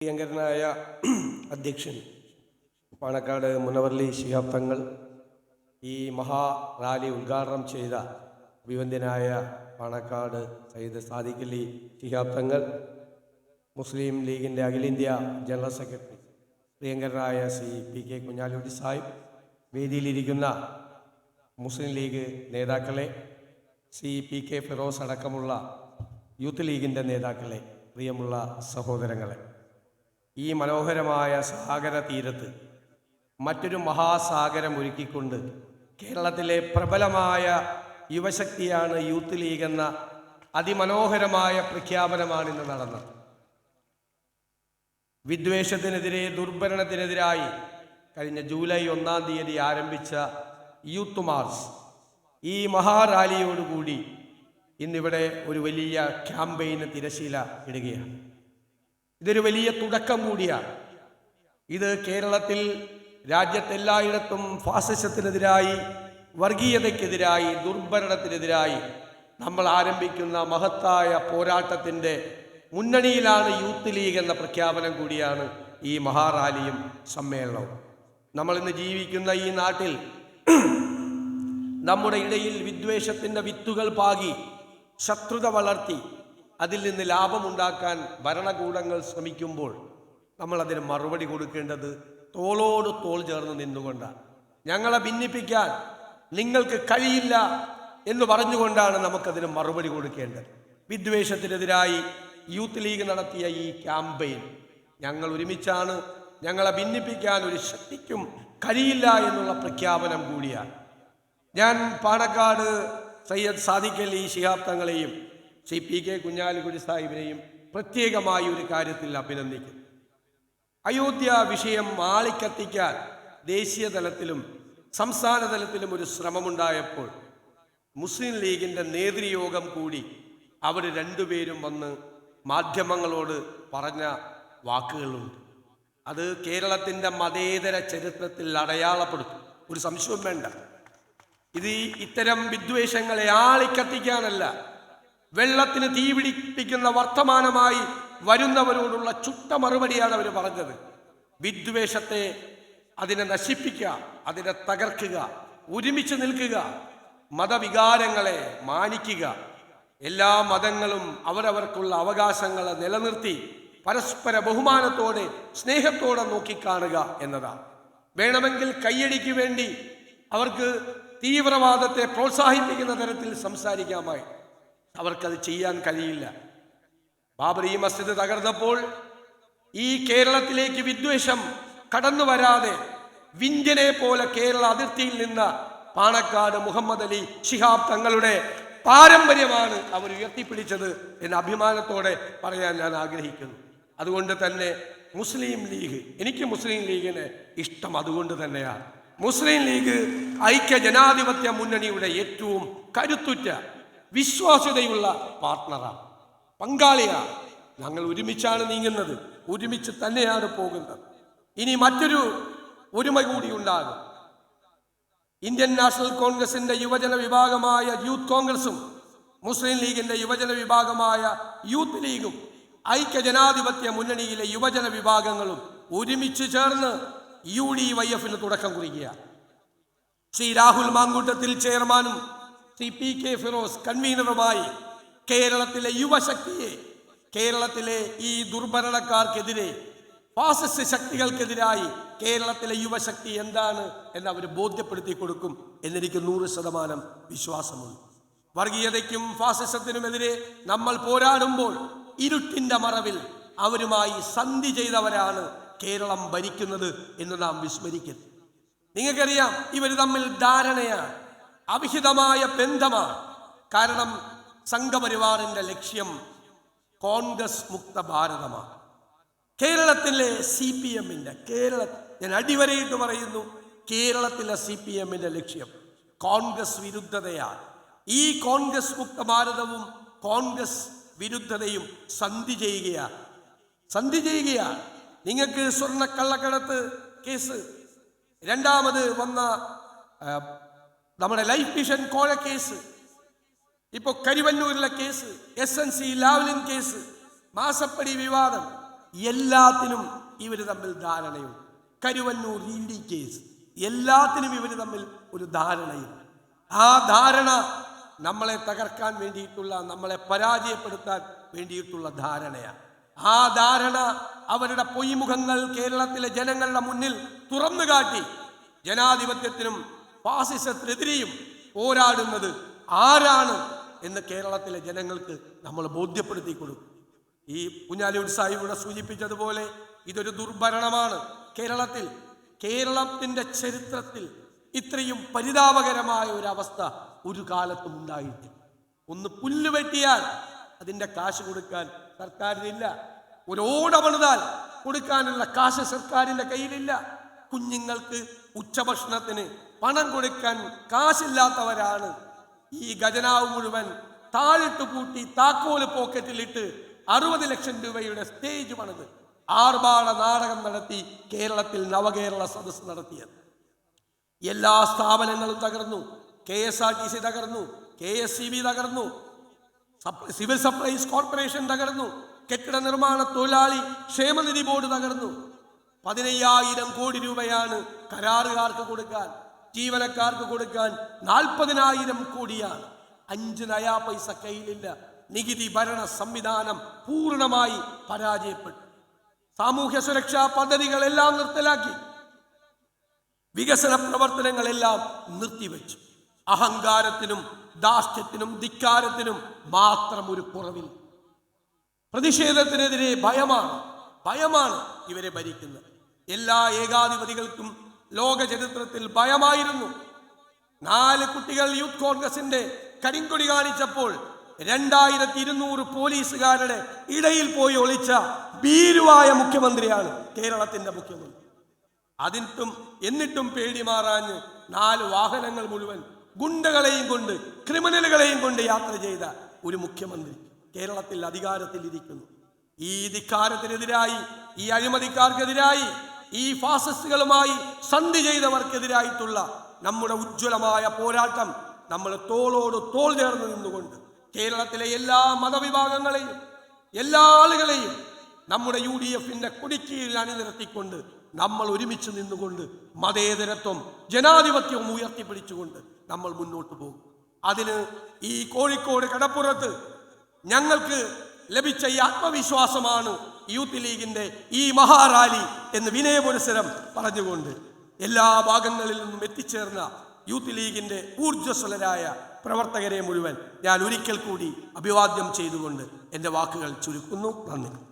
പ്രിയങ്കരനായ അധ്യക്ഷൻ പാണക്കാട് മുനവർലി ശിഹാബ് തങ്ങൾ ഈ മഹാ റാലി ഉദ്ഘാടനം ചെയ്ത അഭിവന്ദ്യനായ പാണക്കാട് സയ്യിദ് സാദിഖ് അലി ശിഹാബ് തങ്ങൾ മുസ്ലിം ലീഗിന്റെ അഖിലേന്ത്യാ ജനറൽ സെക്രട്ടറി പ്രിയങ്കരനായ C P K Kunhalikutty Sahib വേദിയിലിരിക്കുന്ന മുസ്ലിം ലീഗ് നേതാക്കളെ സി പി കെ ഫിറോസ് അടക്കമുള്ള യൂത്ത് ലീഗിന്റെ നേതാക്കളെ പ്രിയമുള്ള സഹോദരങ്ങളെ. ഈ മനോഹരമായ സാഗര തീരത്ത് മറ്റൊരു മഹാസാഗരം ഒരുക്കിക്കൊണ്ട് കേരളത്തിലെ പ്രബലമായ യുവശക്തിയാണ് യൂത്ത് ലീഗ് എന്ന അതിമനോഹരമായ പ്രഖ്യാപനമാണ് ഇന്ന് നടന്നത്. വിദ്വേഷത്തിനെതിരെ ദുർഭരണത്തിനെതിരായി കഴിഞ്ഞ ജൂലൈ ഒന്നാം തീയതി ആരംഭിച്ച യൂത്ത് മാർച്ച് ഈ മഹാറാലിയോടുകൂടി ഇന്നിവിടെ ഒരു വലിയ ക്യാമ്പയിന് തിരശീല ഇടുകയാണ്. ഇതൊരു വലിയ തുടക്കം കൂടിയാണ്. ഇത് കേരളത്തിൽ രാജ്യത്തെല്ലായിടത്തും ഫാസിസത്തിനെതിരായി വർഗീയതയ്ക്കെതിരായി ദുർഭരണത്തിനെതിരായി നമ്മൾ ആരംഭിക്കുന്ന മഹത്തായ പോരാട്ടത്തിന്റെ മുന്നണിയിലാണ് യൂത്ത് ലീഗ് എന്ന പ്രഖ്യാപനം കൂടിയാണ് ഈ മഹാറാലിയും സമ്മേളനവും. നമ്മളിന്ന് ജീവിക്കുന്ന ഈ നാട്ടിൽ നമ്മുടെ ഇടയിൽ വിദ്വേഷത്തിന്റെ വിത്തുകൾ പാകി ശത്രുത വളർത്തി അതിൽ നിന്ന് ലാഭമുണ്ടാക്കാൻ ഭരണകൂടങ്ങൾ ശ്രമിക്കുമ്പോൾ നമ്മൾ അതിന് മറുപടി കൊടുക്കേണ്ടത് തോളോട് തോൾ ചേർന്ന് നിന്നുകൊണ്ടാണ്. ഞങ്ങളെ ഭിന്നിപ്പിക്കാൻ നിങ്ങൾക്ക് കഴിയില്ല എന്ന് പറഞ്ഞുകൊണ്ടാണ് നമുക്കതിന് മറുപടി കൊടുക്കേണ്ടത്. വിദ്വേഷത്തിനെതിരായി യൂത്ത് ലീഗ് നടത്തിയ ഈ ക്യാമ്പയിൻ ഞങ്ങൾ ഒരുമിച്ചാണ്. ഞങ്ങളെ ഭിന്നിപ്പിക്കാൻ ഒരു ശക്തിക്കും കഴിയില്ല എന്നുള്ള പ്രഖ്യാപനം കൂടിയാണ്. ഞാൻ പാണക്കാട് സയ്യദ് സാദിഖ് അലി ശിഹാബ് തങ്ങളെയും ശ്രീ പി കെ കുഞ്ഞാലിക്കുടി സാഹിബിനെയും പ്രത്യേകമായി ഒരു കാര്യത്തിൽ അഭിനന്ദിക്കുന്നു അയോധ്യ വിഷയം മാളിക്കത്തിക്കാൻ ദേശീയ തലത്തിലും സംസ്ഥാന തലത്തിലും ഒരു ശ്രമമുണ്ടായപ്പോൾ മുസ്ലിം ലീഗിന്റെ നേതൃയോഗം കൂടി അവർ രണ്ടുപേരും വന്ന് മാധ്യമങ്ങളോട് പറഞ്ഞ വാക്കുകളുണ്ട്. അത് കേരളത്തിന്റെ മതേതര ചരിത്രത്തിൽ അടയാളപ്പെടുത്തും. ഒരു സംശയം വേണ്ട. ഇത് ഇത്തരം വിദ്വേഷങ്ങളെ ആളിക്കത്തിക്കാനല്ല വെള്ളത്തിന് തീ പിടിപ്പിക്കുന്ന വർത്തമാനമായി വരുന്നവരോടുള്ള ചുട്ട മറുപടിയാണ് അവർ പറഞ്ഞത്. വിദ്വേഷത്തെ അതിനെ നശിപ്പിക്കുക അതിനെ തകർക്കുക ഒരുമിച്ച് നിൽക്കുക മതവികാരങ്ങളെ മാനിക്കുക. എല്ലാ മതങ്ങളും അവരവർക്കുള്ള അവകാശങ്ങളെ നിലനിർത്തി പരസ്പര ബഹുമാനത്തോടെ സ്നേഹത്തോടെ നോക്കിക്കാണുക എന്നതാണ്. വേണമെങ്കിൽ കയ്യടിക്ക് വേണ്ടി അവർക്ക് തീവ്രവാദത്തെ പ്രോത്സാഹിപ്പിക്കുന്ന തരത്തിൽ സംസാരിക്കാമായി. അവർക്കത് ചെയ്യാൻ കഴിയില്ല. ബാബറി മസ്ജിദ് തകർന്നപ്പോൾ ഈ കേരളത്തിലേക്ക് വിദ്വേഷം കടന്നു വരാതെ വിന്ധ്യനെ പോലെ കേരള അതിർത്തിയിൽ നിന്ന് പാണക്കാട് മുഹമ്മദ് അലി ഷിഹാബ് തങ്ങളുടെ പാരമ്പര്യമാണ് അവർ ഉയർത്തിപ്പിടിച്ചത് എന്ന് അഭിമാനത്തോടെ പറയാൻ ഞാൻ ആഗ്രഹിക്കുന്നു. അതുകൊണ്ട് തന്നെ മുസ്ലിം ലീഗ് എനിക്ക് മുസ്ലിം ലീഗിന് ഇഷ്ടം അതുകൊണ്ട് തന്നെയാണ്. മുസ്ലിം ലീഗ് ഐക്യ ജനാധിപത്യ മുന്നണിയുടെ ഏറ്റവും കരുത്തുറ്റ വിശ്വാസ്യതയുള്ള പാർട്ട്ണറാണ് പങ്കാളിയാണ്. ഞങ്ങൾ ഒരുമിച്ചാണ് നീങ്ങുന്നത് ഒരുമിച്ച് തന്നെയാണ് പോകുന്നത്. ഇനി മറ്റൊരു ഒരുമ കൂടി ഉണ്ടാകും. ഇന്ത്യൻ നാഷണൽ കോൺഗ്രസിന്റെ യുവജന വിഭാഗമായ യൂത്ത് കോൺഗ്രസും മുസ്ലിം ലീഗിന്റെ യുവജന വിഭാഗമായ യൂത്ത് ലീഗും ഐക്യ ജനാധിപത്യ മുന്നണിയിലെ യുവജന വിഭാഗങ്ങളും ഒരുമിച്ച് ചേർന്ന് യു ഡി വൈ എഫിന് തുടക്കം കുറിക്കുക ശ്രീ രാഹുൽ മാങ്കൂട്ടത്തിൽ ചെയർമാനും ശ്രീ പി കെ ഫിറോസ് കൺവീനറുമായി കേരളത്തിലെ യുവശക്തിയെ കേരളത്തിലെ ഈ ദുർഭരണക്കാർക്കെതിരെ ഫാസിസ്റ്റ് ശക്തികൾക്കെതിരായി കേരളത്തിലെ യുവശക്തി എന്താണ് എന്ന് അവർ ബോധ്യപ്പെടുത്തി കൊടുക്കും എന്നെനിക്ക് നൂറ് ശതമാനം വിശ്വാസമുണ്ട്. വർഗീയതയ്ക്കും ഫാസിസത്തിനുമെതിരെ നമ്മൾ പോരാടുമ്പോൾ ഇരുട്ടിന്റെ മറവിൽ അവരുമായി സന്ധി ചെയ്തവരാണ് കേരളം ഭരിക്കുന്നത് എന്ന് നാം വിസ്മരിക്കരുത് നിങ്ങൾക്കറിയാം ഇവർ തമ്മിൽ ധാരണയാണ്. അവിഹിതമായ ബന്ധമാണ് കാരണം സംഘപരിവാറിന്റെ ലക്ഷ്യം കോൺഗ്രസ് മുക്ത ഭാരതമാണ് കേരളത്തിലെ സി പി എമ്മിന്റെ കേരള ഞാൻ അടിവരയിട്ട് പറയുന്നു കേരളത്തിലെ സി പി എമ്മിന്റെ ലക്ഷ്യം കോൺഗ്രസ് വിരുദ്ധതയാണ് ഈ കോൺഗ്രസ് മുക്ത ഭാരതവും കോൺഗ്രസ് വിരുദ്ധതയും സന്ധി ചെയ്യുകയാണ് സന്ധി ചെയ്യുകയാണ് നിങ്ങൾക്ക് സ്വർണക്കള്ളക്കടത്ത് കേസ്. രണ്ടാമത് വന്ന നമ്മുടെ ലൈഫ് മിഷൻ കോഴ കേസ്. ഇപ്പോൾ കരിവന്നൂരിലെ case S N C Lavalin case മാസപ്പടി വിവാദം. എല്ലാത്തിനും ഇവർ തമ്മിൽ ധാരണയുണ്ട് കരുവന്നൂർ ഇ ഡി കേസ്. എല്ലാത്തിനും ഇവർ തമ്മിൽ ഒരു ധാരണയുണ്ട് ആ ധാരണ നമ്മളെ തകർക്കാൻ വേണ്ടിയിട്ടുള്ള നമ്മളെ പരാജയപ്പെടുത്താൻ വേണ്ടിയിട്ടുള്ള ധാരണയാണ്. ആ ധാരണ അവരുടെ പൊയ്മുഖങ്ങൾ കേരളത്തിലെ ജനങ്ങളുടെ മുന്നിൽ തുറന്നു കാട്ടി ജനാധിപത്യത്തിനും ഫാസിസത്തിനെതിരെയും പോരാടുന്നത് ആരാണ് എന്ന് കേരളത്തിലെ ജനങ്ങൾക്ക് നമ്മൾ ബോധ്യപ്പെടുത്തി കൊടുക്കും. ഈ കുഞ്ഞാലിയൂർ സാഹിബ് സൂചിപ്പിച്ചതുപോലെ ഇതൊരു ദുർഭരണമാണ്. കേരളത്തിൽ കേരളത്തിന്റെ ചരിത്രത്തിൽ ഇത്രയും പരിതാപകരമായ ഒരു അവസ്ഥ ഒരു കാലത്തും ഉണ്ടായിട്ടില്ല. ഒന്ന് പുല്ല് വെട്ടിയാൽ അതിന്റെ കാശ് കൊടുക്കാൻ സർക്കാരിനില്ല. ഒരു ഓട പണിതാൽ കൊടുക്കാനുള്ള കാശ് സർക്കാരിന്റെ കയ്യിലില്ല. കുഞ്ഞുങ്ങൾക്ക് ഉച്ചഭക്ഷണത്തിന് പണം കൊടുക്കാൻ കാശില്ലാത്തവരാണ് ഈ ഖജനാവ് മുഴുവൻ താഴിട്ട് പൂട്ടി താക്കോൽ പോക്കറ്റിലിട്ട് അറുപത് ലക്ഷം രൂപയുടെ സ്റ്റേജ് പണിത്. ആർഭാട നാടകം നടത്തി കേരളത്തിൽ നവകേരള സദസ് നടത്തിയത്. എല്ലാ സ്ഥാപനങ്ങളും തകർന്നു. K S R T C തകർന്നു. കെ എസ് സി ബി തകർന്നു. സിവിൽ സപ്ലൈസ് കോർപ്പറേഷൻ തകർന്നു. കെട്ടിട നിർമ്മാണ തൊഴിലാളി ക്ഷേമനിധി ബോർഡ് തകർന്നു. പതിനയ്യായിരം കോടി രൂപയാണ് കരാറുകാർക്ക് കൊടുക്കാൻ ജീവനക്കാർക്ക് കൊടുക്കാൻ നാൽപ്പതിനായിരം കോടിയാണ്. അഞ്ച് നയാ പൈസ കയ്യിലില്ല. നികുതി ഭരണ സംവിധാനം പൂർണമായി പരാജയപ്പെട്ടു. സാമൂഹ്യ സുരക്ഷാ പദ്ധതികളെല്ലാം നിർത്തലാക്കി. വികസന പ്രവർത്തനങ്ങളെല്ലാം നിർത്തിവെച്ചു. അഹങ്കാരത്തിനും ദാഷ്ട്യത്തിനും ധിക്കാരത്തിനും മാത്രം ഒരു കുറവിൽ. പ്രതിഷേധത്തിനെതിരെ ഭയമാണ്. ഭയമാണ് ഇവരെ ഭരിക്കുന്നത്. എല്ലാ ഏകാധിപതികൾക്കും ലോക ചരിത്രത്തിൽ ഭയമായിരുന്നു. നാല് കുട്ടികൾ യൂത്ത് കോൺഗ്രസിന്റെ കരിങ്കൊടി കാണിച്ചപ്പോൾ രണ്ടായിരത്തി ഇരുന്നൂറ് പോലീസുകാരുടെ ഇടയിൽ പോയി ഒളിച്ച ഭീരുവായ മുഖ്യമന്ത്രിയാണ് കേരളത്തിന്റെ മുഖ്യമന്ത്രി. അതിട്ടും എന്നിട്ടും പേടി മാറാഞ്ഞ് നാല് വാഹനങ്ങൾ മുഴുവൻ ഗുണ്ടകളെയും കൊണ്ട് ക്രിമിനലുകളെയും കൊണ്ട് യാത്ര ചെയ്ത ഒരു മുഖ്യമന്ത്രി കേരളത്തിൽ അധികാരത്തിൽ ഇരിക്കുന്നു ഈ ധിക്കാരത്തിനെതിരായി ഈ അഴിമതിക്കാർക്കെതിരായി ഈ ഫാസിസ്റ്റുകളുമായി സന്ധി ചെയ്തവർക്കെതിരായിട്ടുള്ള നമ്മുടെ ഉജ്ജ്വലമായ പോരാട്ടം നമ്മൾ തോളോട് തോൾ ചേർന്ന് നിന്നുകൊണ്ട് കേരളത്തിലെ എല്ലാ മതവിഭാഗങ്ങളെയും എല്ലാ ആളുകളെയും നമ്മുടെ യു ഡി എഫിന്റെ കൊടിക്കീഴിൽ അണിനിരത്തിക്കൊണ്ട് നമ്മൾ ഒരുമിച്ച് നിന്നുകൊണ്ട് മതേതരത്വം ജനാധിപത്യവും ഉയർത്തിപ്പിടിച്ചുകൊണ്ട് നമ്മൾ മുന്നോട്ട് പോകും. അതിന് ഈ കോഴിക്കോട് കടപ്പുറത്ത് ഞങ്ങൾക്ക് ലഭിച്ച ഈ ആത്മവിശ്വാസമാണ് യൂത്ത് ലീഗിന്റെ ഈ മഹാറാലി എന്ന് വിനയപുരസരം പറഞ്ഞുകൊണ്ട് എല്ലാ ഭാഗങ്ങളിൽ നിന്നും എത്തിച്ചേർന്ന യൂത്ത് ലീഗിന്റെ ഊർജസ്വലരായ പ്രവർത്തകരെ മുഴുവൻ ഞാൻ ഒരിക്കൽ കൂടി അഭിവാദ്യം ചെയ്തുകൊണ്ട് എന്റെ വാക്കുകൾ ചുരുക്കുന്നു. നന്ദി.